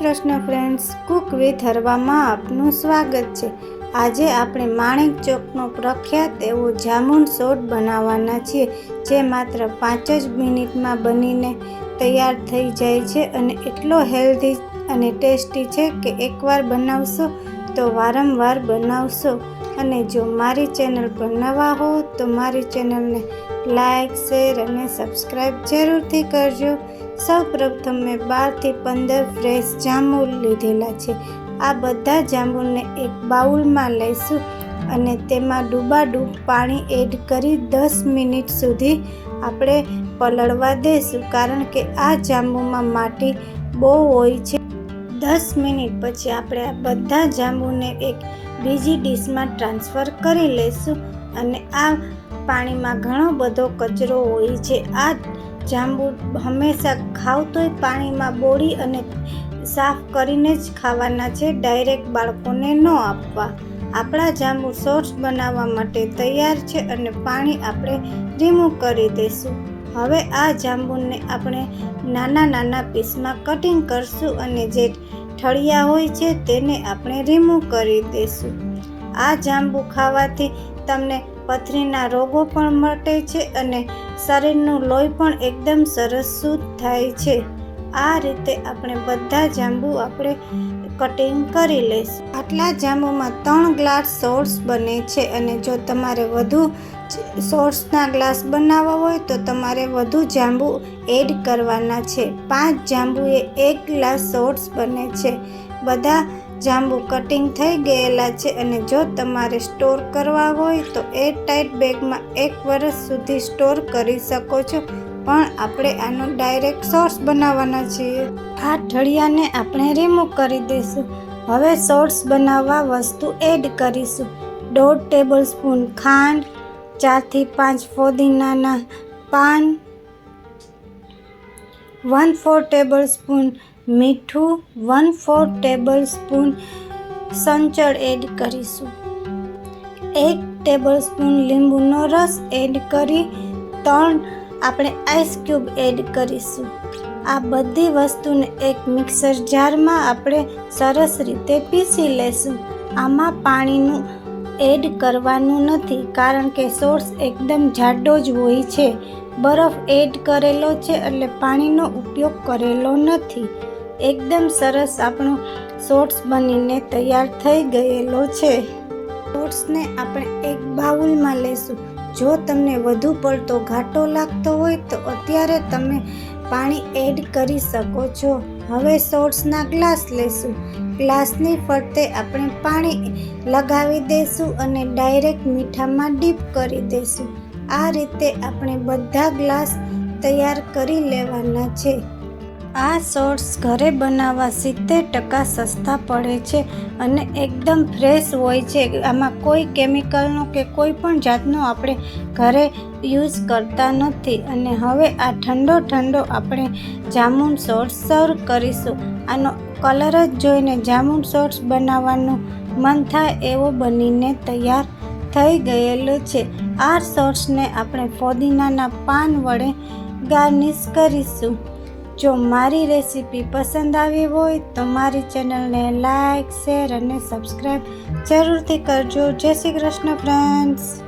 Krishna friends, cook with હરવામાં આપનું સ્વાગત છે. આજે આપણે માણેક ચોકનો પ્રખ્યાત એવો જામુન સોટ બનાવવાના છીએ, જે માત્ર પાંચ જ મિનિટમાં બનીને તૈયાર થઈ જાય છે અને એટલો હેલ્ધી અને ટેસ્ટી છે કે એકવાર બનાવશો તો વારંવાર બનાવશો. અને જો મારી ચેનલ પર નવા હો તો મારી ચેનલને લાઈક, શેર અને સબસ્ક્રાઈબ જરૂરથી કરજો. સૌ પ્રથમ મેં બારથી પંદર ફ્રેશ જાંબુ લીધેલા છે. આ બધા જાંબુને એક બાઉલમાં લઈશું અને તેમાં ડૂબાડૂબ પાણી એડ કરી દસ મિનિટ સુધી આપણે પલળવા દઈશું કારણ કે આ જાંબુમાં માટી બહુ હોય છે. દસ મિનિટ પછી આપણે આ બધા જાંબુને એક બીજી ડીશમાં ટ્રાન્સફર કરી લઈશું અને આ પાણીમાં ઘણો બધો કચરો હોય છે. આ જાંબુ હંમેશા ખાવ તોય પાણીમાં બોળી અને સાફ કરીને જ ખાવાના છે. ડાયરેક્ટ બાળકોને ન આપવા. આપણા જાંબુ સોસ બનાવવા માટે તૈયાર છે અને પાણી આપણે રિમૂવ કરી દઈશું. હવે આ જાંબુને આપણે નાના નાના પીસમાં કટિંગ કરશું અને જે ઠળિયા હોય છે તેને આપણે રિમૂવ કરી દઈશું. આ જાંબુ ખાવાથી તમને પથરીના રોગો પણ મટે છે અને શરીરનું લોહી પણ એકદમ સરસ શુદ્ધ થાય છે. આ રીતે આપણે બધા જાંબુ આપણે કટિંગ કરી લઈશું. આટલા જાંબુમાં ત્રણ ગ્લાસ સોર્સ બને છે અને જો તમારે વધુ સોર્સના ગ્લાસ બનાવવા હોય તો તમારે વધુ જાંબુ એડ કરવાના છે. પાંચ જાંબુએ એક ગ્લાસ સોર્સ બને છે. બધા જાંબુ કટિંગ થઈ ગયેલા છે અને જો તમારે સ્ટોર કરવા હોય તો એર ટાઈટ બેગમાં એક વર્ષ સુધી સ્ટોર કરી શકો છો. પણ આપણે આનો ડાયરેક્ટ સોર્સ બનાવવાના છીએ. આ ઠળિયાને આપણે રિમૂવ કરી દઈશું. હવે સોર્સ બનાવવા વસ્તુ એડ કરીશું. દોઢ ટેબલ સ્પૂન ખાંડ, ચારથી પાંચ ફોદીનાના પાન વન ફોર ટેબલ સ્પૂન મીઠું વન ફોર ટેબલ સ્પૂન સંચળ એડ કરીશું. એક ટેબલ સ્પૂન લીંબુનો રસ એડ કરી ત્રણ આપણે આઈસ ક્યુબ એડ કરીશું. આ બધી વસ્તુને એક મિક્સર જારમાં આપણે સરસ રીતે પીસી લેશું. આમાં પાણીનું એડ કરવાનું નથી કારણ કે સોર્સ એકદમ જાડો જ હોય છે. બરફ એડ કરેલો છે એટલે પાણીનો ઉપયોગ કરેલો નથી. એકદમ સરસ આપણો શોર્ટ્સ બનીને તૈયાર થઈ ગયેલો છે. શોર્ટ્સને આપણે એક બાઉલમાં લેશું. જો તમને વધુ પડતો ઘાટો લાગતો હોય તો અત્યારે તમે પાણી એડ કરી શકો છો. હવે સોર્સના ગ્લાસ લેશું. ગ્લાસની ફરતે આપણે પાણી લગાવી દઈશું અને ડાયરેક્ટ મીઠામાં ડીપ કરી દઈશું આ રીતે આપણે બધા ગ્લાસ તૈયાર કરી લેવાના છે. આ સોર્સ ઘરે બનાવવા સિત્તેર ટકા સસ્તા પડે છે અને એકદમ ફ્રેશ હોય છે. આમાં કોઈ કેમિકલનો કે કોઈ પણ જાતનો આપણે ઘરે યુઝ કરતા નથી. અને હવે આ ઠંડો ઠંડો આપણે જામુન સોર્સ સર્વ કરીશું. આનો કલર જ જોઈને જામુન સોર્સ બનાવવાનું મન થાય એવો બનીને તૈયાર થઈ ગયેલો છે. આ સોર્સને આપણે ફોદીનાના પાન વડે ગાર્નિશ કરીશું. જો મારી રેસીપી પસંદ આવી હોય તો મારી ચેનલને લાઈક, શેર અને સબસ્ક્રાઈબ જરૂરથી કરજો. જય શ્રી કૃષ્ણ ફ્રેન્ડ્સ